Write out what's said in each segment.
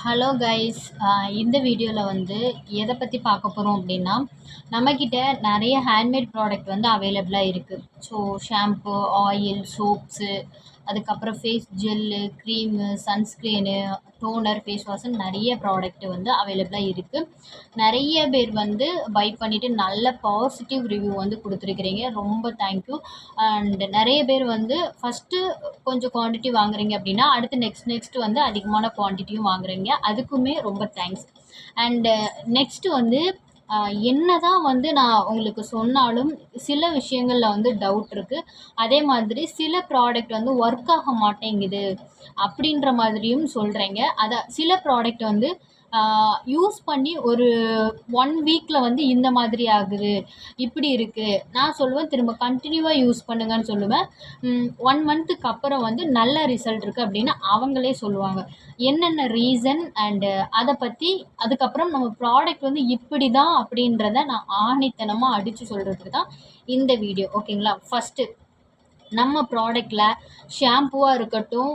Hello guys இந்த வீடியோவில் வந்து எதை பற்றி பார்க்க போகிறோம் அப்படின்னா நம்மக்கிட்ட நிறைய ஹேண்ட்மேட் ப்ராடக்ட் வந்து அவைலபிளாக இருக்குது ஸோ ஷாம்பு ஆயில் சோப்ஸு அதுக்கப்புறம் face gel cream sunscreen toner face வாஷ்னு நிறைய ப்ராடக்ட் வந்து அவைலபிளாக இருக்குது நிறைய பேர் வந்து பை பண்ணிவிட்டு நல்ல பாசிட்டிவ் ரிவ்யூ வந்து கொடுத்துருக்கிறீங்க. ரொம்ப தேங்க்யூ அண்ட் நிறைய பேர் வந்து ஃபஸ்ட்டு கொஞ்சம் குவான்டிட்டி வாங்குறீங்க அப்படின்னா அடுத்து நெக்ஸ்ட் நெக்ஸ்ட் வந்து அதிகமான குவான்டிட்டியும் வாங்குறீங்க. அதுக்குமே ரொம்ப தேங்க்ஸ் அண்டு நெக்ஸ்ட்டு வந்து என்ன தான் வந்து நான் உங்களுக்கு சொன்னாலும் சில விஷயங்களில் வந்து டவுட் இருக்குது அதே மாதிரி சில ப்ராடக்ட் வந்து ஒர்க் ஆக மாட்டேங்குது அப்படின்ற மாதிரியும் சொல்கிறீங்க அதை சில ப்ராடக்ட் வந்து யூஸ் பண்ணி ஒரு ஒன் வீக்கில் வந்து இந்த மாதிரி ஆகுது இப்படி இருக்குது நான் சொல்லுவேன் திரும்ப கண்டினியூவாக யூஸ் பண்ணுங்கன்னு சொல்லுவேன். ஒன் மந்த்துக்கு அப்புறம் வந்து நல்ல ரிசல்ட் இருக்குது அப்படின்னு அவங்களே சொல்லுவாங்க. என்னென்ன ரீசன் அண்டு அதை பற்றி அதுக்கப்புறம் நம்ம ப்ராடக்ட் வந்து இப்படி தான் அப்படின்றத நான் ஆணித்தனமாக அடித்து சொல்கிறதுக்கு தான் இந்த வீடியோ ஓகேங்களா ஃபஸ்ட்டு நம்ம ப்ராடக்டில் ஷாம்புவாக இருக்கட்டும்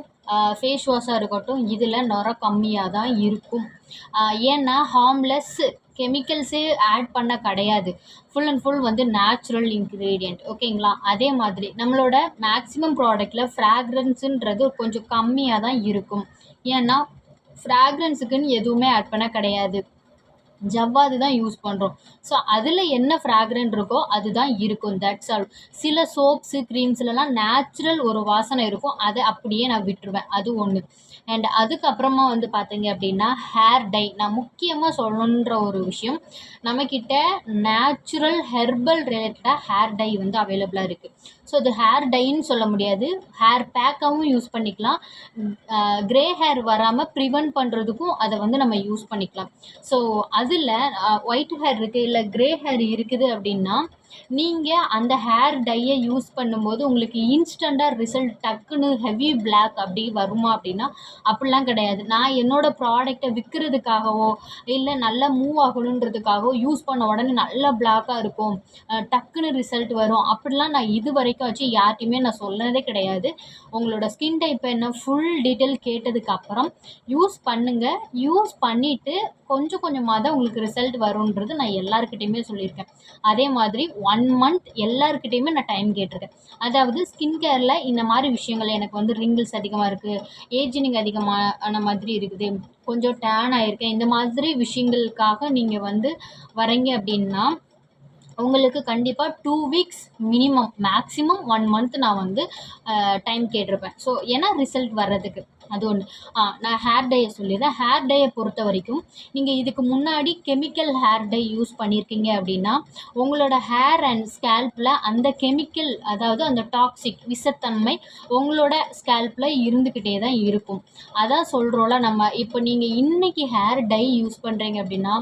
ஃபேஸ் வாஷாக இருக்கட்டும் இதில் நுர கம்மியாக தான் இருக்கும். ஏன்னா ஹார்ம்லெஸ் கெமிக்கல்ஸே ஆட் பண்ண கிடையாது. ஃபுல் அண்ட் ஃபுல் வந்து நேச்சுரல் இன்க்ரீடியண்ட் ஓகேங்களா? அதே மாதிரி நம்மளோட மேக்ஸிமம் ப்ராடக்டில் ஃப்ராக்ரன்ஸுன்றது கொஞ்சம் கம்மியாக தான் இருக்கும். ஏன்னா ஃப்ராக்ரன்ஸுக்குன்னு எதுவுமே ஆட் பண்ண கிடையாது. ஜவ்வாது தான் யூஸ் பண்ணுறோம் ஸோ அதில் என்ன ஃப்ராக்ரண்ட் இருக்கோ அதுதான் இருக்கும். தட்ஸ் ஆல் சில சோப்ஸு க்ரீம்ஸ்லலாம் நேச்சுரல் ஒரு வாசனை இருக்கும். அதை அப்படியே நான் விட்டுருவேன். அது ஒன்று அண்ட் அதுக்கப்புறமா வந்து பார்த்தீங்க அப்படின்னா ஹேர் டை நான் முக்கியமாக சொல்லணுன்ற ஒரு விஷயம் நம்மக்கிட்ட நேச்சுரல் ஹெர்பல் ரிலேட்டடாக ஹேர் டை வந்து அவைலபிளாக இருக்குது ஸோ அது ஹேர் டைன்னு சொல்ல முடியாது. ஹேர் பேக்காகவும் யூஸ் பண்ணிக்கலாம். க்ரே ஹேர் வராமல் ப்ரிவெண்ட் பண்ணுறதுக்கும் அதை வந்து நம்ம யூஸ் பண்ணிக்கலாம். ஸோ அதில் ஒயிட் ஹேர் இருக்குது இல்லை க்ரே ஹேர் இருக்குது அப்படின்னா நீங்கள் அந்த ஹேர் டையை யூஸ் பண்ணும்போது உங்களுக்கு இன்ஸ்டண்ட்டாக ரிசல்ட் டக்குன்னு ஹெவி பிளாக் அப்படி வருமா அப்படின்னா அப்படிலாம் கிடையாது. நான் என்னோடய ப்ராடக்டை விற்கிறதுக்காகவோ இல்லை நல்லா மூவ் ஆகணுன்றதுக்காகவோ யூஸ் பண்ண உடனே நல்லா பிளாக்காக இருக்கும். டக்குன்னு ரிசல்ட் வரும். அப்படிலாம் நான் இது வரைக்கும் வச்சு யார்ட்டையுமே நான் சொன்னதே கிடையாது. உங்களோட ஸ்கின் டைப் என்ன ஃபுல் டீட்டெயில் கேட்டதுக்கப்புறம் யூஸ் பண்ணுங்கள் யூஸ் பண்ணிவிட்டு கொஞ்சம் கொஞ்சமாக தான் உங்களுக்கு ரிசல்ட் வரும்ன்றது நான் எல்லாருக்கிட்டையுமே சொல்லியிருக்கேன். அதே மாதிரி ஒன் மந்த் எல்லாருக்கிட்டையுமே நான் டைம் கேட்டிருக்கேன். அதாவது ஸ்கின் கேரில் இந்த மாதிரி விஷயங்கள் எனக்கு வந்து ரிங்கிள்ஸ் அதிகமாக இருக்குது ஏஜினிங் அதிகமான மாதிரி இருக்குது. கொஞ்சம் டேன் ஆகிருக்கேன் இந்த மாதிரி விஷயங்களுக்காக நீங்கள் வந்து வரீங்க அப்படின்னா உங்களுக்கு கண்டிப்பாக two weeks minimum maximum one month நான் வந்து டைம் கேட்டிருப்பேன். ஸோ ஏன்னா ரிசல்ட் வர்றதுக்கு. அது ஒன்று ஆ நான் ஹேர் டையை சொல்லிடுறேன். ஹேர் டையை பொறுத்த வரைக்கும் நீங்கள் இதுக்கு முன்னாடி கெமிக்கல் ஹேர் டை யூஸ் பண்ணியிருக்கீங்க அப்படின்னா உங்களோட ஹேர் அண்ட் ஸ்கேல்பில் அந்த கெமிக்கல் அதாவது அந்த டாக்ஸிக் விஷத்தன்மை உங்களோட ஸ்கேல்பில் இருந்துக்கிட்டே தான் இருக்கும். அதான் சொல்கிறோம்ல நம்ம இப்போ நீங்கள் இன்றைக்கி ஹேர் டை யூஸ் பண்ணுறீங்க அப்படின்னா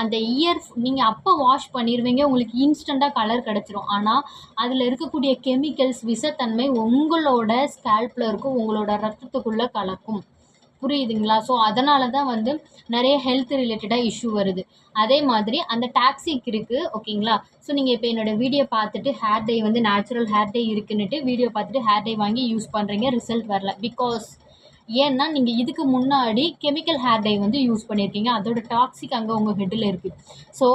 அந்த இயர் நீங்கள் அப்போ வாஷ் பண்ணிடுவீங்க உங்களுக்கு இன்ஸ்டண்ட்டாக கலர் கிடச்சிரும். ஆனால் அதில் இருக்கக்கூடிய கெமிக்கல்ஸ் விஷத்தன்மை உங்களோட ஸ்கேல்பில் இருக்கும் உங்களோட ரத்தத்துக்குள்ளே கலக்கும் புரியுதுங்களா? ஸோ அதனால தான் வந்து நிறைய ஹெல்த் ரிலேட்டடாக இஷ்யூ வருது. அதே மாதிரி அந்த டாக்ஸிக் இருக்குது ஓகேங்களா ஸோ நீங்கள் இப்போ என்னோடய வீடியோ பார்த்துட்டு ஹேர் டே வந்து நேச்சுரல் ஹேர் டே இருக்குன்னுட்டு வீடியோ பார்த்துட்டு ஹேர் டே வாங்கி யூஸ் பண்ணுறீங்க ரிசல்ட் வரல. பிகாஸ் ஏன்னா நீங்கள் இதுக்கு முன்னாடி கெமிக்கல் ஹேர் டை வந்து யூஸ் பண்ணியிருக்கீங்க அதோட டாக்ஸிக் அங்கே உங்கள் ஹெட்டில் இருக்குது ஸோ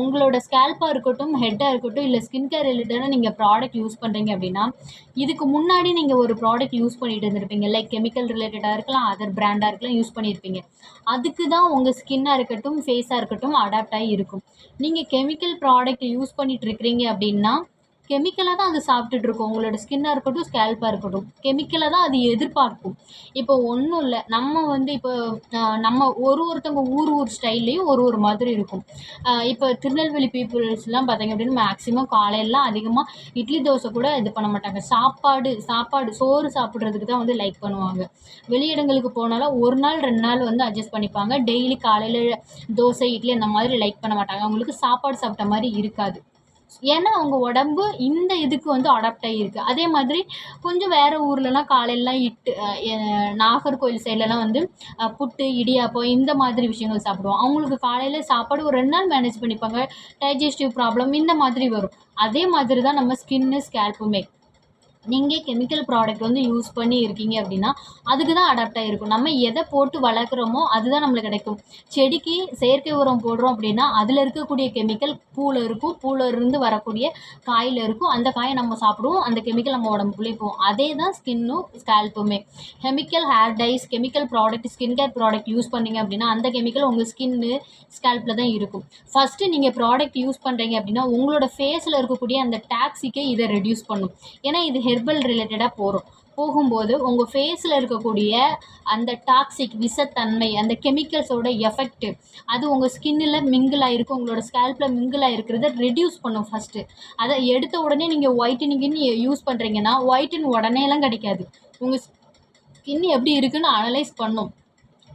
உங்களோட ஸ்கேல்பாக இருக்கட்டும் ஹெட்டாக இருக்கட்டும் இல்லை ஸ்கின் கேர் ரிலேட்டடாக நீங்கள் ப்ராடக்ட் யூஸ் பண்ணுறீங்க அப்படின்னா இதுக்கு முன்னாடி நீங்கள் ஒரு ப்ராடக்ட் யூஸ் பண்ணிட்டு இருந்திருப்பீங்க. லைக் கெமிக்கல் ரிலேட்டடாக இருக்கலாம் அதர் பிராண்டாக இருக்கலாம் யூஸ் பண்ணியிருப்பீங்க அதுக்கு தான் உங்கள் ஸ்கின்னாக இருக்கட்டும் ஃபேஸாக இருக்கட்டும் அடாப்ட் ஆகி இருக்கும். நீங்கள் கெமிக்கல் ப்ராடக்ட் யூஸ் பண்ணிட்டு இருக்கிறீங்க அப்படின்னா கெமிக்கலாக தான் அது சாப்பிட்டுட்ருக்கோம் உங்களோட ஸ்கின்னாக இருக்கட்டும் ஸ்கேல்பாக இருக்கட்டும். கெமிக்கலாக தான் அது எதிர்பார்க்கும். இப்போ ஒன்றும் இல்லை. நம்ம வந்து இப்போ நம்ம ஒரு ஒருத்தவங்க ஊர் ஊர் ஸ்டைல்லையும் ஒரு ஒரு மாதிரி இருக்கும். இப்போ திருநெல்வேலி பீப்புள்ஸ்லாம் பார்த்திங்க அப்படின்னா மேக்ஸிமம் காலையிலலாம் அதிகமாக இட்லி தோசை கூட இது பண்ண மாட்டாங்க. சாப்பாடு சாப்பாடு சோறு சாப்பிட்றதுக்கு தான் வந்து லைக் பண்ணுவாங்க. வெளியிடங்களுக்கு போனாலும் ஒரு நாள் ரெண்டு நாள் வந்து அட்ஜஸ்ட் பண்ணிப்பாங்க. டெய்லி காலையில் தோசை இட்லி அந்த மாதிரி லைக் பண்ண மாட்டாங்க. அவங்களுக்கு சாப்பாடு சாப்பிட்ட மாதிரி இருக்காது. ஏன்னா அவங்க உடம்பு இந்த இதுக்கு வந்து அடாப்ட் ஆகியிருக்கு அதே மாதிரி கொஞ்சம் வேறு ஊர்லலாம் காலையிலலாம் இட்டு நாகர்கோவில் சைட்லலாம் வந்து புட்டு இடியாப்பம் இந்த மாதிரி விஷயங்கள் சாப்பிடுவோம். அவங்களுக்கு காலையில் சாப்பாடு ஒரு ரெண்டு நாள் மேனேஜ் பண்ணிப்பாங்க. டைஜஸ்டிவ் ப்ராப்ளம் இந்த மாதிரி வரும். அதே மாதிரி தான் நம்ம ஸ்கின்னு ஸ்கேல்ப்புமே நீங்கள் கெமிக்கல் ப்ராடக்ட் வந்து யூஸ் பண்ணி இருக்கீங்க அப்படின்னா அதுக்கு தான் அடாப்ட் ஆகிருக்கும் நம்ம எதை போட்டு வளர்க்குறோமோ அதுதான் நம்மளுக்கு கிடைக்கும். செடிக்கு செயற்கை உரம் போடுறோம் அப்படின்னா அதில் இருக்கக்கூடிய கெமிக்கல் பூவில் இருக்கும். பூவில் இருந்து வரக்கூடிய காயில் இருக்கும். அந்த காயை நம்ம சாப்பிடுவோம். அந்த கெமிக்கல் நம்ம உடம்புக்குள்ளே போகும். அதே தான் ஸ்கின்னும் ஸ்கேல்ப்புமே chemical hair dyes chemical product skin care product use பண்ணீங்க அப்படின்னா அந்த கெமிக்கல் உங்கள் ஸ்கின்னு ஸ்கேல்ப்பில் தான் இருக்கும். ஃபஸ்ட்டு நீங்கள் ப்ராடக்ட் யூஸ் பண்ணுறீங்க அப்படின்னா உங்களோட ஃபேஸில் இருக்கக்கூடிய அந்த டாக்ஸிக்கே இதை ரெடியூஸ் பண்ணும். ஏன்னா இது ஹெர்பல் ரிலேட்டடாக போகிறோம் போகும்போது உங்கள் ஃபேஸில் இருக்கக்கூடிய அந்த டாக்ஸிக் விஷத்தன்மை அந்த கெமிக்கல்ஸோட எஃபெக்ட்டு அது உங்கள் ஸ்கின்னில் மிங்கிள் ஆகிருக்கு உங்களோட ஸ்கேல்பில் மிங்கிள் ஆகிருக்கிறத ரெடியூஸ் பண்ணும் ஃபஸ்ட்டு அதை எடுத்த உடனே நீங்கள் ஒயிட்டனிங்னு யூஸ் பண்ணுறீங்கன்னா ஒயிட்டின் உடனேலாம் கிடைக்காது. உங்கள் ஸ்கின் எப்படி இருக்குன்னு அனலைஸ் பண்ணும்.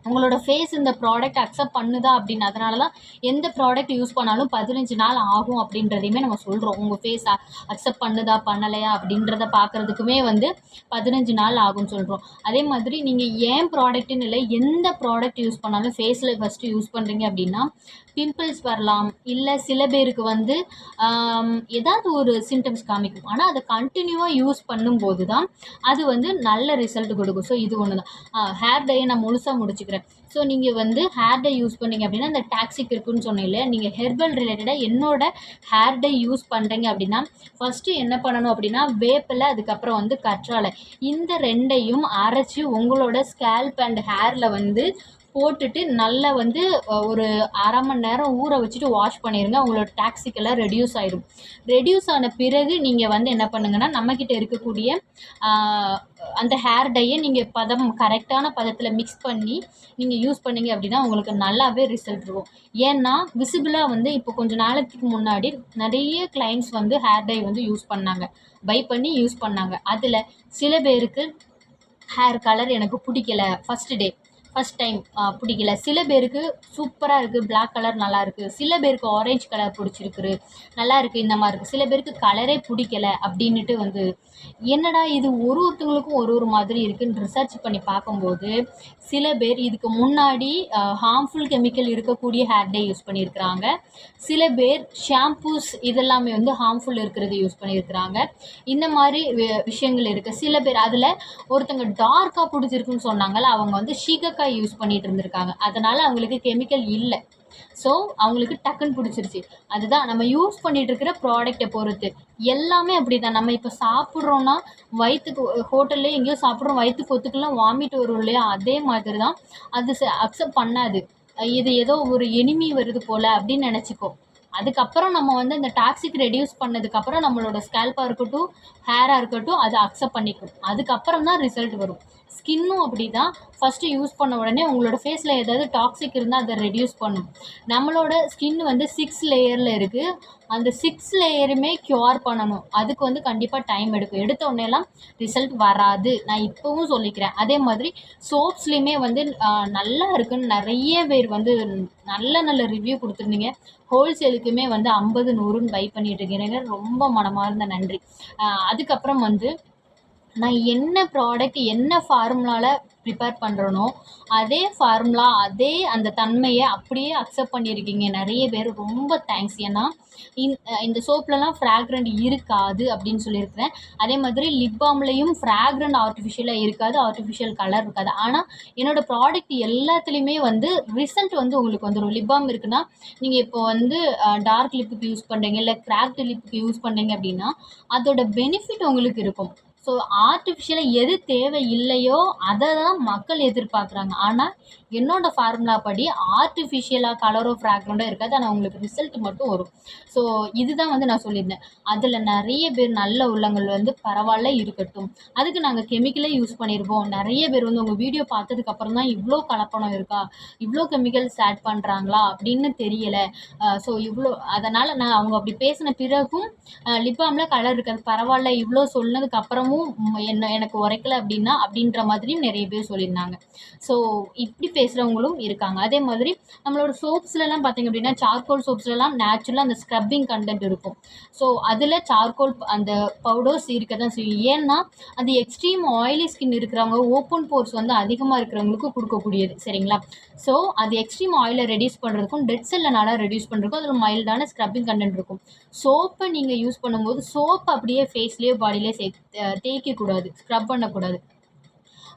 உங்களோட ஃபேஸ் இந்த ப்ராடக்ட் அக்செப்ட் பண்ணுதா அப்படின்னு அதனால தான் எந்த ப்ராடக்ட் யூஸ் பண்ணாலும் பதினஞ்சு நாள் ஆகும் அப்படின்றதையுமே நம்ம சொல்கிறோம் உங்கள் ஃபேஸ் அக்செப்ட் பண்ணுதா பண்ணலையா அப்படின்றத பார்க்குறதுக்குமே வந்து பதினஞ்சு நாள் ஆகும்னு சொல்கிறோம் அதே மாதிரி நீங்கள் ஏன் ப்ராடக்ட்டுன்னு இல்லை எந்த ப்ராடக்ட் யூஸ் பண்ணாலும் ஃபேஸில் ஃபஸ்ட்டு யூஸ் பண்ணுறீங்க அப்படின்னா பிம்பிள்ஸ் வரலாம் இல்லை சில பேருக்கு வந்து ஏதாவது ஒரு சிம்டம்ஸ் காமிக்கும். ஆனால் அதை கண்டினியூவாக யூஸ் பண்ணும்போது தான் அது வந்து நல்ல ரிசல்ட் கொடுக்கும். ஸோ இது ஒன்று தான் ஹேர் டையை நான் முழுசாக முடிச்சுக்கிறேன். ஸோ நீங்கள் வந்து ஹேர் டை யூஸ் பண்ணீங்க அப்படின்னா இந்த டாக்ஸிக் இருக்குன்னு சொன்னீங்களே நீங்கள் ஹெர்பல் ரிலேட்டடாக என்னோட ஹேர் டை யூஸ் பண்ணுறீங்க அப்படின்னா ஃபஸ்ட்டு என்ன பண்ணணும் அப்படின்னா வேப்பில் அதுக்கப்புறம் வந்து கற்றாழை. இந்த ரெண்டையும் அரைச்சி உங்களோட ஸ்கேல்ப் அண்ட் ஹேரில் வந்து போட்டுட்டு நல்லா வந்து ஒரு அரை மணி நேரம் ஊற வச்சுட்டு வாஷ் பண்ணிடுங்க உங்களோட டாக்ஸிக்கெல்லாம் ரெடியூஸ் ஆயிடும் ரெடியூஸ் ஆன பிறகு நீங்கள் வந்து என்ன பண்ணுங்கன்னா நம்மக்கிட்ட இருக்கக்கூடிய அந்த ஹேர் டையை நீங்கள் பதம் கரெக்டான பதத்தில் மிக்ஸ் பண்ணி நீங்கள் யூஸ் பண்ணிங்க அப்படின்னா உங்களுக்கு நல்லாவே ரிசல்ட் இருக்கும். ஏன்னா விசிபிளாக வந்து இப்போ கொஞ்சம் நாளத்துக்கு முன்னாடி நிறைய கிளைண்ட்ஸ் வந்து ஹேர் டை வந்து யூஸ் பண்ணாங்க. பை பண்ணி யூஸ் பண்ணாங்க. அதில் சில பேருக்கு ஹேர் கலர் எனக்கு பிடிக்கல ஃபஸ்ட்டு டே ஃபஸ்ட் டைம் பிடிக்கல. சில பேருக்கு சூப்பராக இருக்குது பிளாக் கலர் நல்லா இருக்குது சில பேருக்கு ஆரஞ்சு கலர் பிடிச்சிருக்கு நல்லா இருக்குது இந்த மாதிரி இருக்குது சில பேருக்கு கலரே பிடிக்கல அப்படின்னுட்டு வந்து என்னடா இது ஒரு ஒருத்தவங்களுக்கும் ஒரு ஒரு மாதிரி இருக்குன்னு ரிசர்ச் பண்ணி பார்க்கும்போது சில பேர் இதுக்கு முன்னாடி ஹார்ம்ஃபுல் கெமிக்கல் இருக்கக்கூடிய ஹேர் டே யூஸ் பண்ணியிருக்கிறாங்க. சில பேர் ஷாம்பூஸ் இதெல்லாமே வந்து ஹார்ம்ஃபுல் இருக்கிறது யூஸ் பண்ணியிருக்கிறாங்க. இந்த மாதிரி விஷயங்கள் இருக்குது சில பேர் அதில் ஒருத்தங்க டார்க்காக பிடிச்சிருக்குன்னு சொன்னாங்கல்ல அவங்க வந்து ஏலக்காய் யூஸ் பண்ணிகிட்டு இருந்திருக்காங்க. அதனால் அவங்களுக்கு கெமிக்கல் இல்லை. ஸோ அவங்களுக்கு டக்குன்னு பிடிச்சிருச்சு. அதுதான் நம்ம யூஸ் பண்ணிட்டு இருக்கிற ப்ராடக்ட்டை பொறுத்து. எல்லாமே அப்படி தான் நம்ம இப்போ சாப்பிட்றோன்னா வயிற்றுக்கு ஹோட்டல்லே எங்கேயோ சாப்பிட்றோம் வயிற்றுக்கு ஒத்துக்கெல்லாம் வாமிட் வரும் இல்லையா? அதே மாதிரி தான் அது அக்செப்ட் பண்ணாது. இது ஏதோ ஒரு எனிமி வருது போல் அப்படின்னு நினச்சிக்கோ. அதுக்கப்புறம் நம்ம வந்து இந்த டாக்ஸிக் ரெடியூஸ் பண்ணதுக்கப்புறம் நம்மளோட ஸ்கேல்பாக இருக்கட்டும் ஹேராக இருக்கட்டும் அதை அக்செப்ட் பண்ணிக்கணும். அதுக்கப்புறம் தான் ரிசல்ட் வரும். ஸ்கின்னும் அப்படி தான் ஃபஸ்ட்டு யூஸ் பண்ண உடனே உங்களோட ஃபேஸில் ஏதாவது டாக்ஸிக் இருந்தால் அதை ரெடியூஸ் பண்ணும். நம்மளோட ஸ்கின் வந்து சிக்ஸ் லேயரில் இருக்குது அந்த சிக்ஸ் லேயருமே க்யூர் பண்ணணும். அதுக்கு வந்து கண்டிப்பாக டைம் எடுக்கும். எடுத்த உடனேலாம் ரிசல்ட் வராது. நான் இப்போவும் சொல்லிக்கிறேன். அதே மாதிரி சோப்ஸ்லேயுமே வந்து நல்லா இருக்குன்னு நிறைய பேர் வந்து நல்ல நல்ல ரிவ்யூ கொடுத்துருந்தீங்க. ஹோல்சேலுக்குமே வந்து ஐம்பது நூறுன்னு பை பண்ணிட்டு இருக்கிறீங்க. ரொம்ப மனமார்ந்த நன்றி. அதுக்கப்புறம் வந்து நான் என்ன ப்ராடக்ட் என்ன ஃபார்முலாவில் ப்ரிப்பேர் பண்ணுறனோ அதே ஃபார்முலா அதே அந்த தன்மையை அப்படியே அக்செப்ட் பண்ணியிருக்கீங்க. நிறைய பேர் ரொம்ப தேங்க்ஸ் ஏன்னா இந்த இந்த சோப்லலாம் ஃப்ராக்ரண்ட் இருக்காது அப்படின்னு சொல்லியிருக்கிறேன். அதே மாதிரி லிப் பாம்லேயும் ஃப்ராக்ரண்ட் ஆர்டிஃபிஷியலாக இருக்காது ஆர்டிஃபிஷியல் கலர் இருக்காது. ஆனால் என்னோடய ப்ராடக்ட் எல்லாத்துலேயுமே வந்து ரிசல்ட் வந்து உங்களுக்கு வந்துடும் லிப் பாம் இருக்குன்னா நீங்கள் இப்போ வந்து டார்க் லிப்புக்கு யூஸ் பண்ணுறீங்க இல்லை கிராக்டு லிப்புக்கு யூஸ் பண்ணுறீங்க அப்படின்னா அதோட பெனிஃபிட் உங்களுக்கு இருக்கும். ஸோ ஆர்டிஃபிஷியலாக எது தேவை இல்லையோ அதை தான் மக்கள் எதிர்பார்க்குறாங்க. ஆனால் என்னோட ஃபார்முலா படி ஆர்டிஃபிஷியலாக கலரோ ஃப்ராக்ரண்டோ இருக்காது. ஆனால் உங்களுக்கு ரிசல்ட் மட்டும் வரும். ஸோ இதுதான் வந்து நான் சொல்லியிருந்தேன். அதில் நிறைய பேர் நல்ல உள்ளங்கள் வந்து பரவாயில்ல இருக்கட்டும். அதுக்கு நாங்கள் கெமிக்கலே யூஸ் பண்ணியிருப்போம் நிறைய பேர் வந்து உங்கள் வீடியோ பார்த்ததுக்கப்புறம் தான் இவ்வளோ கலப்படம் இருக்கா? இவ்வளோ கெமிக்கல்ஸ் ஆட் பண்ணுறாங்களா அப்படின்னு தெரியலை. ஸோ இவ்வளோ அதனால் நான் அவங்க அப்படி பேசின பிறகும் லிப்பாமில் கலர் இருக்காது. பரவாயில்ல இவ்வளோ சொன்னதுக்கப்புறமும் என்ன எனக்கு உரைக்கல அப்படின்னா அப்படின்ற மாதிரியும் நிறைய பேர் சொல்லியிருந்தாங்க. ஸோ இப்படி பேசுகிறவங்களும் இருக்காங்க. அதே மாதிரி நம்மளோட சோப்ஸ்லலாம் பார்த்தீங்க அப்படின்னா சார்கோல் சோப்ஸ்லலாம் நேச்சுரலாக அந்த ஸ்க்ரப்பிங் கண்டென்ட் இருக்கும். ஸோ அதில் சார்கோல் அந்த பவுடர்ஸ் இருக்க தான் செய்யும். ஏன்னா அது எக்ஸ்ட்ரீம் ஆயிலி ஸ்கின் இருக்கிறவங்க ஓப்பன் போர்ஸ் வந்து அதிகமாக இருக்கிறவங்களுக்கு கொடுக்கக்கூடியது. சரிங்களா? ஸோ அது எக்ஸ்ட்ரீம் ஆயிலை ரெடியூஸ் பண்ணுறதுக்கும் டெட் செல்லை நல்லா ரெடியூஸ் பண்ணுறதுக்கும் அதில் மைல்டான ஸ்க்ரப்பிங் கண்டென்ட் இருக்கும். சோப்பை நீங்கள் யூஸ் பண்ணும்போது சோப் அப்படியே ஃபேஸ்லேயோ பாடியிலே சே தேய்க்கக்கூடாது. ஸ்க்ரப் பண்ணக்கூடாது.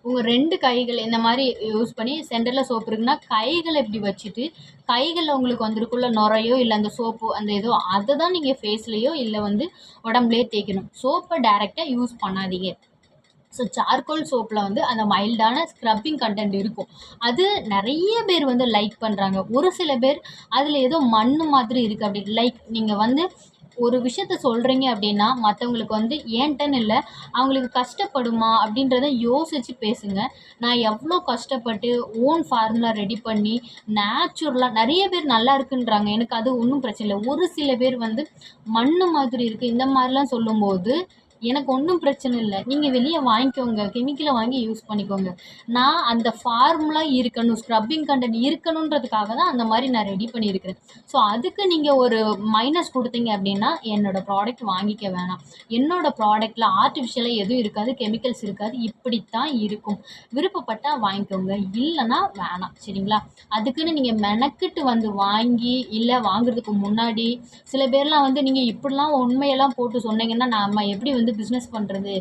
உங்கள் ரெண்டு கைகள் இந்த மாதிரி யூஸ் பண்ணி சென்டரில் சோப்பு இருக்குன்னா கைகளை இப்படி வச்சுட்டு கைகளில் உங்களுக்கு வந்திருக்குள்ள நுரையோ இல்லை அந்த சோப்பு அந்த ஏதோ அதை தான் நீங்கள் ஃபேஸ்லேயோ இல்லை வந்து உடம்புலையோ தேய்க்கணும். சோப்பை டேரெக்டாக யூஸ் பண்ணாதீங்க. ஸோ சார்கோல் சோப்பில் வந்து அந்த மைல்டான ஸ்க்ரப்பிங் கண்டென்ட் இருக்கும். அது நிறைய பேர் வந்து லைக் பண்ணுறாங்க ஒரு சில பேர் அதில் ஏதோ மண் மாதிரி இருக்குது அப்படி லைக் நீங்கள் வந்து ஒரு விஷயத்த சொல்கிறீங்க அப்படின்னா மற்றவங்களுக்கு வந்து ஏன்ட்டன்னு இல்லை அவங்களுக்கு கஷ்டப்படுமா அப்படின்றத யோசித்து பேசுங்க. நான் எவ்வளோ கஷ்டப்பட்டு ஓன் ஃபார்முலா ரெடி பண்ணி நேச்சுரலாக நிறைய பேர் நல்லா இருக்குன்றாங்க. எனக்கு அது ஒன்றும் பிரச்சனை இல்லை. ஒரு சில பேர் வந்து மண் மாதிரி இருக்குது இந்த மாதிரிலாம் சொல்லும்போது எனக்கு ஒன்றும் பிரச்சனை இல்லை. நீங்கள் வெளியே வாங்கிக்கோங்க. கெமிக்கலை வாங்கி யூஸ் பண்ணிக்கோங்க. நான் அந்த ஃபார்முலா இருக்கணும் ஸ்க்ரப்பிங் கண்டென்ட் இருக்கணுன்றதுக்காக தான் அந்த மாதிரி நான் ரெடி பண்ணியிருக்கிறேன். ஸோ அதுக்கு நீங்கள் ஒரு மைனஸ் கொடுத்தீங்க அப்படின்னா என்னோடய ப்ராடக்ட் வாங்கிக்க வேணாம். என்னோடய ப்ராடக்ட்டில் ஆர்டிஃபிஷியலாக எதுவும் இருக்காது கெமிக்கல்ஸ் இருக்காது இப்படித்தான் இருக்கும். விருப்பப்பட்டால் வாங்கிக்கோங்க. இல்லைன்னா வேணாம். சரிங்களா? அதுக்குன்னு நீங்கள் மெனக்கிட்டு வந்து வாங்கி இல்லை வாங்குறதுக்கு முன்னாடி சில பேர்லாம் வந்து நீங்கள் இப்படிலாம் உண்மையெல்லாம் போட்டு சொன்னீங்கன்னா நம்ம எப்படி வந்து பிஸ்னஸ் பண்ணுறது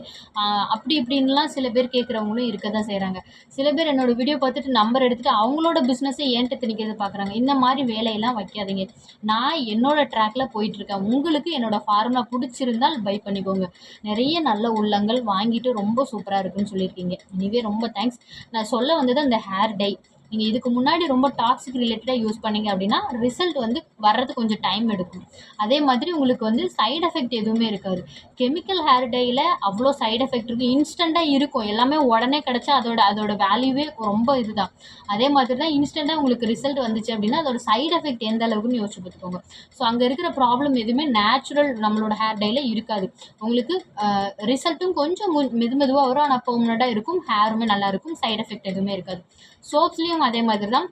அப்படி இப்படின்லாம் சில பேர் கேட்குறவங்களும் இருக்க தான் செய்கிறாங்க சில பேர் என்னோடய வீடியோ பார்த்துட்டு நம்பர் எடுத்துகிட்டு அவங்களோட பிஸ்னஸை ஏன்ட்ட திணிக்கிறது பார்க்குறாங்க இந்த மாதிரி வேலையெல்லாம் வைக்காதீங்க. நான் என்னோடய ட்ராக்கில் போயிட்டுருக்கேன். உங்களுக்கு என்னோடய ஃபார்முலா பிடிச்சிருந்தால் பை பண்ணிக்கோங்க. நிறைய நல்ல உள்ளங்கள் வாங்கிட்டு ரொம்ப சூப்பராக இருக்குன்னு சொல்லியிருக்கீங்க. இனிவே ரொம்ப தேங்க்ஸ் நான் சொல்ல வந்தது அந்த ஹேர் டை நீங்கள் இதுக்கு முன்னாடி ரொம்ப டாக்ஸிக் ரிலேட்டடாக யூஸ் பண்ணீங்க அப்படின்னா ரிசல்ட் வந்து வர்றது கொஞ்சம் டைம் எடுக்கும். அதே மாதிரி உங்களுக்கு வந்து சைடு எஃபெக்ட் எதுவுமே இருக்காது. கெமிக்கல் ஹேர் டையில் அவ்வளோ சைடு எஃபெக்ட் இருக்கும் இன்ஸ்டண்ட்டாக இருக்கும். எல்லாமே உடனே கிடச்சா அதோட அதோட வேல்யூவே ரொம்ப இதுதான். அதே மாதிரி தான் இன்ஸ்டண்ட்டாக உங்களுக்கு ரிசல்ட் வந்துச்சு அப்படின்னா அதோட சைடு எஃபெக்ட் எந்த அளவுக்குன்னு யோசிச்சு பார்த்துக்கோங்க. ஸோ அங்கே இருக்கிற ப்ராப்ளம் எதுவுமே நேச்சுரல் நம்மளோட ஹேர் டையில் இருக்காது. உங்களுக்கு ரிசல்ட்டும் கொஞ்சம் மெது மெதுவாக வரும். ஆனால் பெர்மனெண்ட்டாக இருக்கும். ஹேருமே நல்லாயிருக்கும் சைடு எஃபெக்ட் எதுவுமே இருக்காது. சோப்ஸ்லேயும் அதே மாதிரி தான்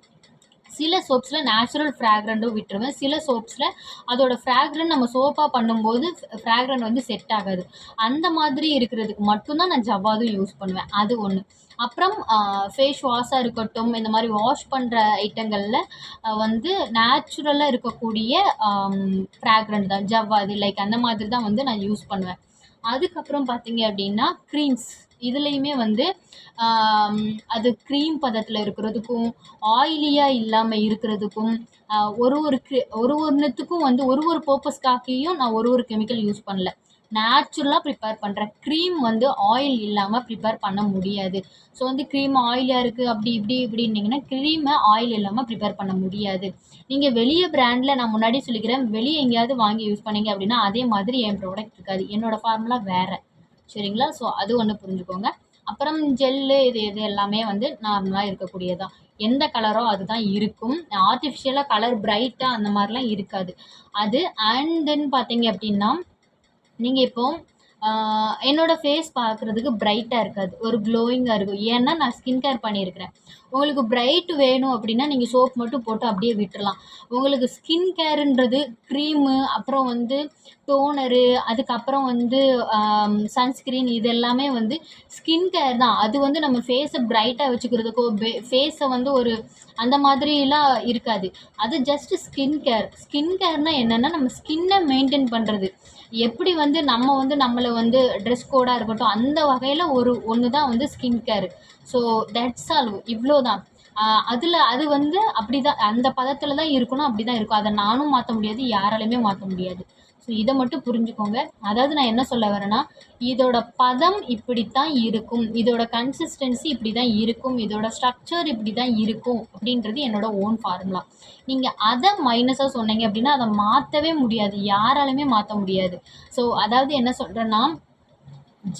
சில சோப்ஸில் நேச்சுரல் ஃப்ராக்ரண்ட்டும் விட்டுருவேன். சில சோப்ஸில் அதோட ஃப்ராக்ரண்ட் நம்ம சோப்பாக பண்ணும்போது ஃப்ராக்ரண்ட் வந்து செட் ஆகாது. அந்த மாதிரி இருக்கிறதுக்கு மட்டும்தான் நான் ஜவ்வாதும் யூஸ் பண்ணுவேன். அது ஒன்று அப்புறம் ஃபேஸ் வாஷாக இருக்கட்டும் இந்த மாதிரி வாஷ் பண்ணுற ஐட்டங்களில் வந்து நேச்சுரலாக இருக்கக்கூடிய ஃப்ராக்ரண்ட் தான். ஜவ்வாது லைக் அந்த மாதிரி தான் வந்து நான் யூஸ் பண்ணுவேன். அதுக்கப்புறம் பார்த்தீங்க அப்படின்னா க்ரீம்ஸ் இதுலேயுமே வந்து அது க்ரீம் பதத்தில் இருக்கிறதுக்கும் ஆயிலியாக இல்லாமல் இருக்கிறதுக்கும் ஒரு ஒரு க்ரி ஒரு ஒன்றுத்துக்கும் வந்து ஒரு ஒரு பர்பஸ்க்காகியும் நான் ஒரு ஒரு கெமிக்கல் யூஸ் பண்ணல. நேச்சுரலாக ப்ரிப்பேர் பண்ணுறேன் க்ரீம் வந்து ஆயில் இல்லாமல் ப்ரிப்பேர் பண்ண முடியாது. ஸோ வந்து க்ரீம் ஆயிலியாக இருக்குது அப்படி இப்படி இப்படின்னீங்கன்னா க்ரீமை ஆயில் இல்லாமல் ப்ரிப்பேர் பண்ண முடியாது. நீங்கள் வெளியே பிராண்டில் நான் முன்னாடி சொல்லிக்கிறேன் வெளியே எங்கேயாவது வாங்கி யூஸ் பண்ணீங்க அப்படின்னா அதே மாதிரி என் ப்ராடக்ட் இருக்காது. என்னோடய ஃபார்முலா வேறு. சரிங்களா? ஸோ அது ஒன்று புரிஞ்சுக்கோங்க. அப்புறம் ஜெல்லு இது இது எல்லாமே வந்து நார்மலாக இருக்கக்கூடியதான் எந்த கலரோ அதுதான் இருக்கும். ஆர்டிஃபிஷியலாக கலர் பிரைட்டாக அந்த மாதிரிலாம் இருக்காது. அது அண்ட் தென் பார்த்தீங்க அப்படின்னா நீங்கள் இப்போ என்னோட ஃபேஸ் பார்க்குறதுக்கு பிரைட்டாக இருக்காது. ஒரு க்ளோயிங்காக இருக்கும். ஏன்னா நான் ஸ்கின் கேர் பண்ணியிருக்கிறேன். உங்களுக்கு பிரைட் வேணும் அப்படின்னா நீங்கள் சோப் மட்டும் போட்டு அப்படியே விட்டுடலாம் உங்களுக்கு ஸ்கின் கேருன்றது க்ரீமு அப்புறம் வந்து டோனரு அதுக்கப்புறம் வந்து சன்ஸ்க்ரீன் இது எல்லாமே வந்து ஸ்கின் கேர் தான். அது வந்து நம்ம ஃபேஸை பிரைட்டாக வச்சுக்கிறதுக்கோ ஃபேஸை வந்து ஒரு அந்த மாதிரிலாம் இருக்காது. அது ஜஸ்ட் ஸ்கின் கேர் ஸ்கின் கேர்னால் என்னென்னா நம்ம ஸ்கின்னை மெயின்டைன் பண்ணுறது எப்படி வந்து நம்ம வந்து நம்மளை வந்து ட்ரெஸ் கோடாக இருக்கட்டும் அந்த வகையில் ஒரு ஒன்று தான் வந்து skin care so that's all இவ்வளோ தான் அதில் அது வந்து அப்படி தான் அந்த பதத்தில் தான் இருக்கணும் அப்படி தான் இருக்கும். அதை நானும் மாற்ற முடியாது யாராலையுமே மாற்ற முடியாது. ஸோ இதை மட்டும் புரிஞ்சுக்கோங்க. அதாவது நான் என்ன சொல்ல வரேன்னா இதோட பதம் இப்படித்தான் இருக்கும். இதோட கன்சிஸ்டன்சி இப்படி தான் இருக்கும். இதோட ஸ்ட்ரக்சர் இப்படி தான் இருக்கும் அப்படின்றது என்னோட ஓன் ஃபார்முலா நீங்கள் அதை மைனஸாக சொன்னீங்க அப்படின்னா அதை மாற்றவே முடியாது. யாராலுமே மாற்ற முடியாது. ஸோ அதாவது என்ன சொல்கிறேன்னா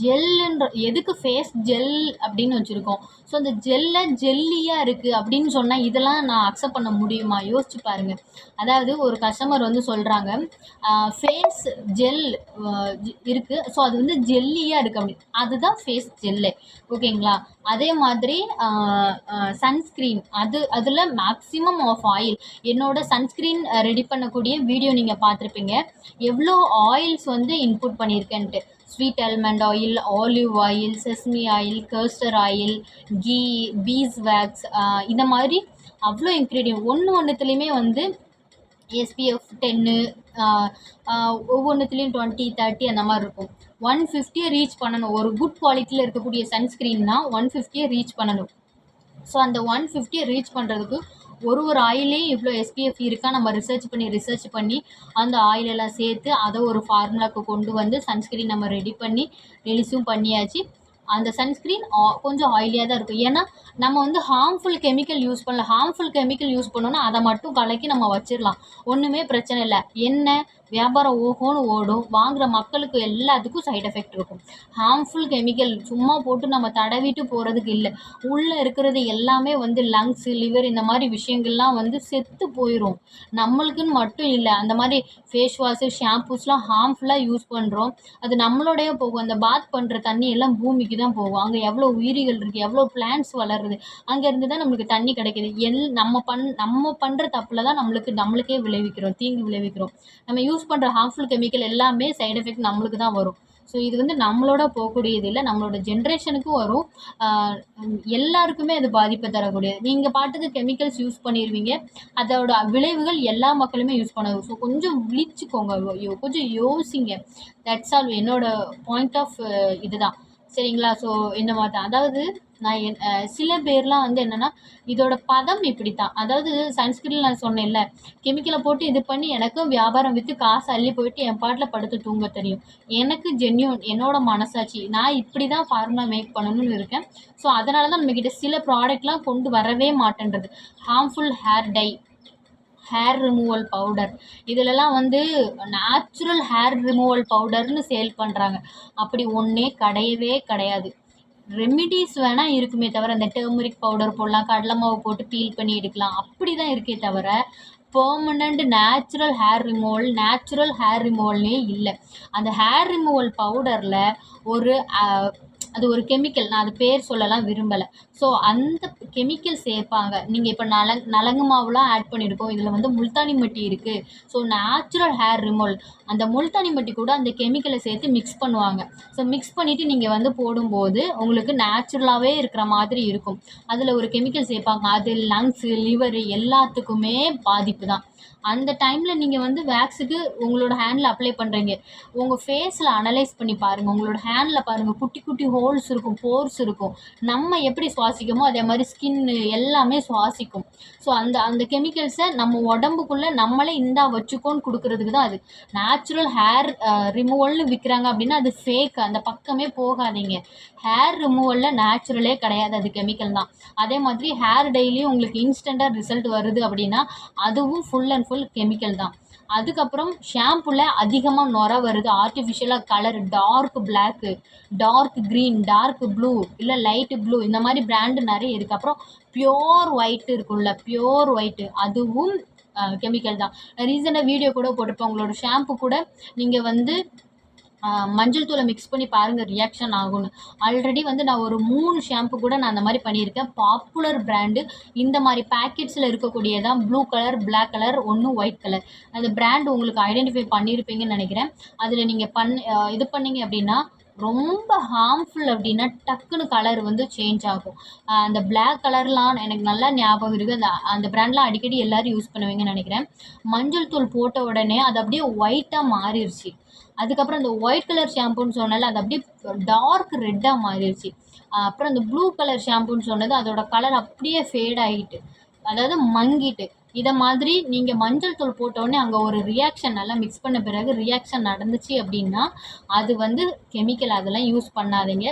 ஜெல்லுன்ற எதுக்கு ஃபேஸ் ஜெல் அப்படின்னு வச்சுருக்கோம். ஸோ அந்த ஜெல்லை ஜெல்லியாக இருக்குது அப்படின்னு சொன்னால் இதெல்லாம் நான் அக்செப்ட் பண்ண முடியுமா? யோசிச்சு பாருங்கள் அதாவது ஒரு கஸ்டமர் வந்து சொல்கிறாங்க ஃபேஸ் ஜெல் இருக்குது ஸோ அது வந்து ஜெல்லியாக இருக்குது அப்படி அதுதான் ஃபேஸ் ஜெல்லு ஓகேங்களா அதே மாதிரி சன்ஸ்க்ரீன் அது அதில் மேக்ஸிமம் ஆஃப் ஆயில் என்னோட சன்ஸ்க்ரீன் ரெடி பண்ணக்கூடிய வீடியோ நீங்கள் பார்த்துருப்பீங்க. எவ்வளோ ஆயில்ஸ் வந்து input பண்ணியிருக்கேன்ட்டு. Sweet almond oil olive oil sesame oil castor oil ghee beeswax இந்த மாதிரி அவ்வளோ இன்க்ரீடியன்ட் ஒன்று ஒன்றுத்துலேயுமே வந்து எஸ்பிஎஃப் டென்னு ஒவ்வொன்றுத்துலேயும் டுவெண்ட்டி தேர்ட்டி அந்த மாதிரி இருக்கும். ஒன் ஃபிஃப்டியை ரீச் பண்ணணும். ஒரு குட் குவாலிட்டியில் இருக்கக்கூடிய சன்ஸ்க்ரீன்னா ஒன் ஃபிஃப்டியை ரீச் பண்ணணும். ஸோ அந்த ஒன் ஃபிஃப்டியை ரீச் பண்ணுறதுக்கு ஒரு ஒரு ஆயிலையும் இவ்வளோ எஸ்பிஎஃப் இருக்கா? நம்ம ரிசர்ச் பண்ணி ரிசர்ச் பண்ணி அந்த ஆயிலெல்லாம் சேர்த்து அதை ஒரு ஃபார்முலாவுக்கு கொண்டு வந்து சன்ஸ்க்ரீன் நம்ம ரெடி பண்ணி ரிலீஸும் பண்ணியாச்சு. அந்த சன்ஸ்க்ரீன் கொஞ்சம் ஆயிலியாக தான் இருக்கும். ஏன்னா நம்ம வந்து ஹார்ம்ஃபுல் கெமிக்கல் யூஸ் பண்ணல. ஹார்ம்ஃபுல் கெமிக்கல் யூஸ் பண்ணோன்னா அதை மட்டும் கலக்கி நம்ம வச்சிடலாம். ஒன்றுமே பிரச்சனை இல்லை. என்ன வியாபாரம் ஓஹோன்னு ஓடும். வாங்குகிற மக்களுக்கு எல்லாத்துக்கும் சைட் எஃபெக்ட் இருக்கும். ஹார்ம்ஃபுல் கெமிக்கல் சும்மா போட்டு நம்ம தடவிட்டு போகிறதுக்கு இல்லை. உள்ளே இருக்கிறது எல்லாமே வந்து லங்ஸு லிவர் இந்த மாதிரி விஷயங்கள்லாம் வந்து செத்து போயிடும் நம்மளுக்குன்னு மட்டும் இல்லை அந்த மாதிரி ஃபேஸ் வாஷு ஷாம்பூஸ்லாம் ஹார்ம்ஃபுல்லாக யூஸ் பண்ணுறோம் அது நம்மளோடய போகும். அந்த பாத் பண்ணுற தண்ணி எல்லாம் பூமிக்கு தான் போகும். அங்கே எவ்வளோ உயிரிகள் இருக்குது எவ்வளோ பிளான்ஸ் வளருது. அங்கேருந்து தான் நம்மளுக்கு தண்ணி கிடைக்கிது. எல் நம்ம பண் நம்ம பண்ணுற தப்பில் தான் நம்மளுக்கு நம்மளுக்கே விளைவிக்கிறோம். தீங்கு விளைவிக்கிறோம். நம்ம யூஸ் யூஸ் பண்ணுற ஹார்ம்ஃபுல் கெமிக்கல் எல்லாமே சைடு எஃபெக்ட் நம்மளுக்கு தான் வரும். ஸோ இது வந்து நம்மளோட போகக்கூடியது இல்லை நம்மளோட ஜென்ரேஷனுக்கும் வரும். எல்லாருக்குமே அது பாதிப்பை தரக்கூடியது. நீங்கள் பாட்டுக்கு கெமிக்கல்ஸ் யூஸ் பண்ணிடுவீங்க அதோட விளைவுகள் எல்லா மக்களுமே யூஸ் பண்ணுவோம் ஸோ கொஞ்சம் விழிச்சுக்கோங்க. கொஞ்சம் யோசிங்க. தட்ஸ் ஆல் என்னோட பாயிண்ட் ஆஃப் இதுதான். சரிங்களா? ஸோ இந்த மாதிரி தான். அதாவது நான் என் சில பேர்லாம் வந்து என்னென்னா இதோட பதம் இப்படி தான் அதாவது சன்ஸ்கிரீன் நான் சொன்னேன்ல கெமிக்கலை போட்டு இது பண்ணி எனக்கும் வியாபாரம் விற்று காசு அள்ளி போயிட்டு என் பாட்டில் படுத்து தூங்க தெரியும். எனக்கு ஜென்யூன் என்னோட மனசாட்சி நான் இப்படி தான் ஃபார்முலா மேக் பண்ணணும்னு இருக்கேன். ஸோ அதனால தான் நம்மக்கிட்ட சில ப்ராடக்ட்லாம் கொண்டு வரவே மாட்டேன்றது. Harmful hair dye hair removal powder இதிலலாம் வந்து நேச்சுரல் ஹேர் ரிமூவல் பவுடர்னு சேல் பண்ணுறாங்க அப்படி ஒன்றே கிடையவே கிடையாது. ரெமிடிஸ் வேணால் இருக்குமே தவிர அந்த டர்மரிக் பவுடர் போடலாம் கடலை மாவு போட்டு பீல் பண்ணி எடுக்கலாம். அப்படி தான் இருக்கே தவிர permanent natural hair removal natural hair ரிமூவல்னே இல்லை. அந்த ஹேர் ரிமூவல் பவுடரில் ஒரு அது ஒரு கெமிக்கல் நான் அது பேர் சொல்லலாம் விரும்பலை. ஸோ அந்த கெமிக்கல் சேர்ப்பாங்க. நீங்கள் இப்போ நலங் நலங்கு மாவுலாம் ஆட் பண்ணியிருக்கோம் இதில் வந்து முல்தானி மட்டி இருக்குது ஸோ நேச்சுரல் ஹேர் ரிமோல் அந்த முல்தானி மட்டி கூட அந்த கெமிக்கலை சேர்த்து மிக்ஸ் பண்ணுவாங்க. ஸோ மிக்ஸ் பண்ணிவிட்டு நீங்கள் வந்து போடும்போது உங்களுக்கு நேச்சுரலாகவே இருக்கிற மாதிரி இருக்கும். அதில் ஒரு கெமிக்கல் சேர்ப்பாங்க. அது லங்ஸு லிவரு எல்லாத்துக்குமே பாதிப்பு தான். அந்த டைமில் நீங்கள் வந்து வேக்ஸுக்கு உங்களோட ஹேண்டில் அப்ளை பண்ணுறீங்க உங்கள் ஃபேஸில் அனலைஸ் பண்ணி பாருங்கள் உங்களோட ஹேண்டில் பாருங்கள் குட்டி குட்டி ஹோல்ஸ் இருக்கும் போர்ஸ் இருக்கும். நம்ம எப்படி சுவாசிக்கமோ அதே மாதிரி ஸ்கின்னு எல்லாமே சுவாசிக்கும். ஸோ அந்த அந்த கெமிக்கல்ஸை நம்ம உடம்புக்குள்ளே நம்மளே இந்தா வச்சுக்கோன்னு கொடுக்குறதுக்கு தான் அது. நேச்சுரல் ஹேர் ரிமூவல்னு விற்கிறாங்க அப்படின்னா அது ஃபேக் அந்த பக்கமே போகாதீங்க. ஹேர் ரிமூவலில் நேச்சுரலே கிடையாது அது கெமிக்கல் தான். அதே மாதிரி ஹேர் டெய்லியும் உங்களுக்கு இன்ஸ்டண்ட்டாக ரிசல்ட் வருது அப்படின்னா அதுவும் ஃபுல் அண்ட் ஃபுல் கெமிக்கல் தான். அதுக்கப்புறம் ஷாம்புல அதிகமாக நுர வருது. ஆர்டிஃபிஷியலாக colour dark black dark green dark blue இல்லை லைட்டு ப்ளூ இந்த மாதிரி பிராண்டு நிறைய இருக்குது அப்புறம் பியோர் ஒயிட் இருக்கும்ல பியோர் ஒயிட்டு அதுவும் கெமிக்கல் தான். ரீசெண்டாக வீடியோ கூட போட்டிருப்பேன். உங்களோட ஷாம்பு கூட நீங்கள் வந்து மஞ்சள் தூளை மிக்ஸ் பண்ணி பாருங்கள் ரியாக்ஷன் ஆகும்னு. ஆல்ரெடி வந்து நான் ஒரு மூணு ஷாம்பு கூட நான் அந்த மாதிரி பண்ணியிருக்கேன். பாப்புலர் பிராண்டு இந்த மாதிரி பேக்கெட்ஸில் இருக்கக்கூடியதான் ப்ளூ கலர் பிளாக் கலர் ஒன்று ஒயிட் கலர் அந்த பிராண்ட் உங்களுக்கு ஐடென்டிஃபை பண்ணியிருப்பீங்கன்னு நினைக்கிறேன். அதில் நீங்கள் பண் இது பண்ணீங்க அப்படின்னா ரொம்ப ஹார்ம்ஃபுல் அப்படின்னா டக்குன்னு கலர் வந்து சேஞ்ச் ஆகும். அந்த பிளாக் கலர்லாம் எனக்கு நல்லா ஞாபகம் இருக்குது அந்த அந்த பிராண்ட்லாம் அடிக்கடி எல்லோரும் யூஸ் பண்ணுவீங்கன்னு நினைக்கிறேன். மஞ்சள் தூள் போட்ட உடனே அது அப்படியே ஒயிட்டாக மாறிடுச்சு அதுக்கப்புறம் அந்த ஒயிட் கலர் ஷாம்புன்னு சொன்னால அது அப்படியே டார்க் ரெட்டாக மாறிடுச்சு. அப்புறம் அந்த ப்ளூ கலர் ஷாம்புன்னு சொன்னது அதோட கலர் அப்படியே ஃபேட் ஆகிட்டு அதாவது மங்கிட்டு. இதை மாதிரி நீங்கள் மஞ்சள் தூள் போட்டோடனே அங்கே ஒரு ரியாக்ஷன் நல்லா மிக்ஸ் பண்ண பிறகு ரியாக்ஷன் நடந்துச்சு அப்படின்னா அது வந்து கெமிக்கல் அதெல்லாம் யூஸ் பண்ணாதீங்க.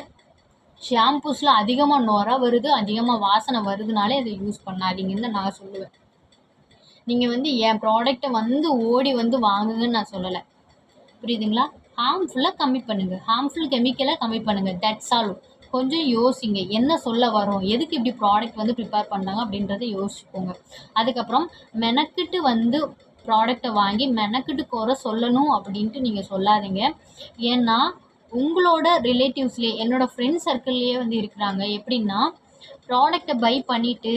ஷாம்பூஸில் அதிகமாக நுர வருது அதிகமாக வாசனை வருதுனாலே அதை யூஸ் பண்ணாதீங்கன்னு நான் சொல்லுவேன். நீங்கள் வந்து என் ப்ராடக்டை வந்து ஓடி வந்து வாங்குங்கன்னு நான் சொல்லலை. புரியுதுங்களா? ஹார்ம்ஃபுல்லாக கம்மி பண்ணுங்கள் ஹார்ம்ஃபுல் கெமிக்கலை கம்மி பண்ணுங்கள் தட்ஸ் ஆல் கொஞ்சம் யோசிங்க. என்ன சொல்ல வரோம்? எதுக்கு இப்படி ப்ராடக்ட் வந்து ப்ரிப்பேர் பண்ணாங்க அப்படின்றத யோசிச்சுக்கோங்க. அதுக்கப்புறம் மெனக்கிட்டு வந்து ப்ராடக்டை வாங்கி மெனக்கிட்டு குறை சொல்லணும் அப்படின்ட்டு நீங்கள் சொல்லாதீங்க. ஏன்னா உங்களோட ரிலேட்டிவ்ஸ்லேயே என்னோடய ஃப்ரெண்ட் சர்க்கிள்லேயே வந்து இருக்கிறாங்க. எப்படின்னா ப்ராடக்டை பை பண்ணிவிட்டு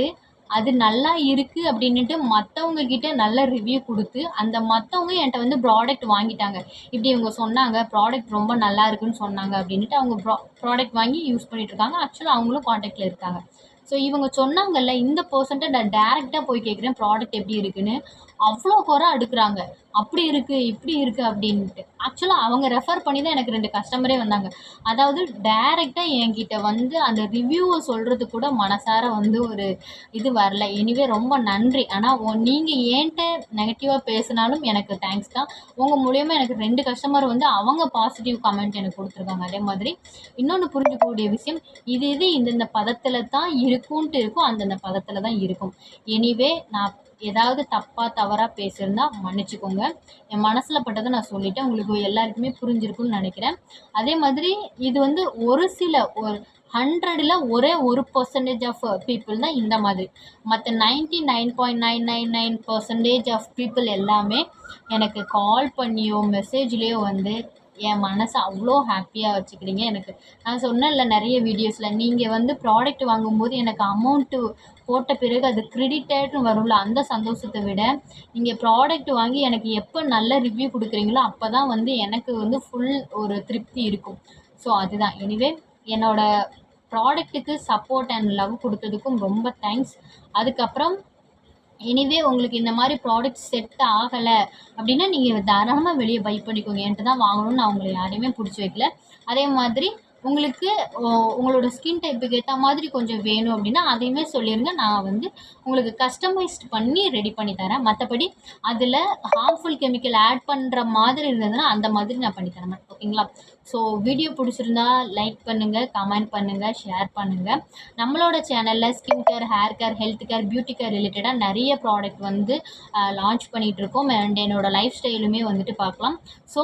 அது நல்லா இருக்குது அப்படின்னுட்டு மற்றவங்கக்கிட்ட நல்ல ரிவ்யூ கொடுத்து அந்த மற்றவங்க என்கிட்ட வந்து ப்ராடக்ட் வாங்கிட்டாங்க. இப்படி இவங்க சொன்னாங்க ப்ராடக்ட் ரொம்ப நல்லா இருக்குன்னு சொன்னாங்க அப்படின்ட்டு அவங்க ப்ரா ப்ராடக்ட் வாங்கி யூஸ் பண்ணிகிட்ருக்காங்க ஆக்சுவலாக அவங்களும் காண்டாக்டில் இருக்காங்க. ஸோ இவங்க சொன்னாங்கல்ல இந்த பர்சன்ட்டை நான் டேரெக்டாக போய் கேட்குறேன் ப்ராடக்ட் எப்படி இருக்குன்னு. அவ்வளோ குறை அடுக்குறாங்க. அப்படி இருக்குது இப்படி இருக்குது அப்படின்ட்டு ஆக்சுவலாக அவங்க ரெஃபர் பண்ணி தான் எனக்கு ரெண்டு கஸ்டமரே வந்தாங்க. அதாவது டேரெக்டாக என்கிட்ட வந்து அந்த ரிவ்யூவை சொல்கிறது கூட மனசார வந்து ஒரு இது வரல. எனிவே ரொம்ப நன்றி. ஆனால் நீங்கள் ஏன்ட்ட நெகட்டிவாக பேசினாலும் எனக்கு தேங்க்ஸ் தான். உங்கள் மூலியமாக எனக்கு ரெண்டு கஸ்டமர் வந்து அவங்க பாசிட்டிவ் கமெண்ட் எனக்கு கொடுத்துருக்காங்க. அதே மாதிரி இன்னொன்று புரிஞ்சுக்கக்கூடிய விஷயம் இது இது இந்தந்த பதத்தில் தான் இருக்கும்ன்ட்டு இருக்கும் அந்தந்த பதத்தில் தான் இருக்கும். எனிவே நான் ஏதாவது தப்பாக தவறாக பேசியிருந்தா மன்னிச்சுக்கோங்க. என் மனசில் பட்டதை நான் சொல்லிட்டேன். உங்களுக்கு எல்லாருக்குமே புரிஞ்சிருக்குன்னு நினைக்கிறேன். அதே மாதிரி இது வந்து ஒரு சில ஒரு ஹண்ட்ரடில் ஒரே ஒரு பர்சன்டேஜ் ஆஃப் பீப்புள் தான் இந்த மாதிரி. மற்ற ninety nine point nine nine nine percentage of people எல்லாமே எனக்கு கால் பண்ணியோ மெசேஜ்லேயோ வந்து என் மனசை அவ்வளோ ஹாப்பியாக வச்சுக்கிறீங்க எனக்கு நான் சொன்னேன்ல நிறைய வீடியோஸில் நீங்கள் வந்து ப்ராடக்ட் வாங்கும்போது எனக்கு அமௌண்ட்டு போட்ட பிறகு அது கிரெடிட்டட்னு வரும்ல அந்த சந்தோஷத்தை விட நீங்கள் ப்ராடக்ட் வாங்கி எனக்கு எப்போ நல்ல ரிவ்யூ கொடுக்குறீங்களோ அப்போ தான் வந்து எனக்கு வந்து ஃபுல் ஒரு திருப்தி இருக்கும். ஸோ அதுதான். எனிவே என்னோடய ப்ராடக்ட்டுக்கு சப்போர்ட் அண்ட் லவ் கொடுத்ததுக்கும் ரொம்ப தேங்க்ஸ் அதுக்கப்புறம் எனிவே உங்களுக்கு இந்த மாதிரி ப்ராடக்ட் செட் ஆகலை அப்படின்னா நீங்கள் தாராளமாக வெளியே பை பண்ணிக்கோங்க. என்கிட்ட தான் வாங்கணும்னு நான் உங்களை யாரையுமே பிடிச்சி வைக்கல. அதே மாதிரி உங்களுக்கு உங்களோட ஸ்கின் டைப்புக்கு ஏற்ற மாதிரி கொஞ்சம் வேணும் அப்படின்னா அதையுமே சொல்லிடுங்க நான் வந்து உங்களுக்கு கஸ்டமைஸ்ட் பண்ணி ரெடி பண்ணி தரேன். மற்றபடி அதில் ஹார்ம்ஃபுல் கெமிக்கல் ஆட் பண்ணுற மாதிரி இருந்ததுன்னா அந்த மாதிரி நான் பண்ணி தரேன். ஓகேங்களா? ஸோ வீடியோ பிடிச்சிருந்தா லைக் பண்ணுங்கள் கமெண்ட் பண்ணுங்கள் ஷேர் பண்ணுங்கள் நம்மளோட சேனலில் skin care hair care health care beauty care ரிலேட்டடாக நிறைய ப்ராடக்ட் வந்து லான்ச் பண்ணிகிட்டு இருக்கோம் அண்ட் என்னோடய லைஃப் ஸ்டைலுமே வந்துட்டு பார்க்கலாம். ஸோ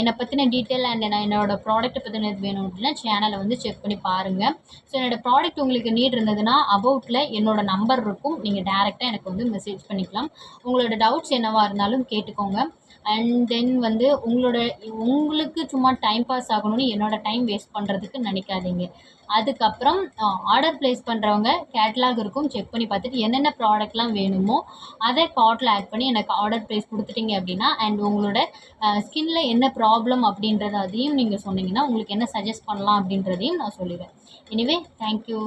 என்னை பற்றின டீட்டெயில் அண்ட் நான் என்னோடய ப்ராடக்ட்டை பற்றினது வேணும் அப்படின்னா சேனலை வந்து செக் பண்ணி பாருங்கள் ஸோ என்னோடய ப்ராடக்ட் உங்களுக்கு நீட் இருந்ததுன்னா அபவுட்டில் என்னோடய நம்பர் இருக்கும். நீங்கள் டேரெக்டாக எனக்கு வந்து மெசேஜ் பண்ணிக்கலாம். உங்களோட டவுட்ஸ் என்னவாக இருந்தாலும் கேட்டுக்கோங்க. அண்ட் தென் வந்து உங்களோட உங்களுக்கு சும்மா டைம் பாஸ் ஆகணும்னு என்னோடய டைம் வேஸ்ட் பண்ணுறதுக்கு நினைக்காதீங்க. அதுக்கப்புறம் ஆர்டர் ப்ளேஸ் பண்ணுறவங்க கேட்லாக் இருக்கும் செக் பண்ணி பார்த்துட்டு என்னென்ன ப்ராடக்ட்லாம் வேணுமோ அதை கார்ட்டில் ஆட் பண்ணி எனக்கு ஆர்டர் ப்ளேஸ் கொடுத்துட்டீங்க அப்படின்னா அண்ட் உங்களோட ஸ்கின்ல என்ன ப்ராப்ளம் அப்படின்றத அதையும் நீங்கள் சொன்னீங்கன்னா உங்களுக்கு என்ன சஜஸ்ட் பண்ணலாம் அப்படின்றதையும் நான் சொல்லிடுவேன் எனிவே தேங்க்யூ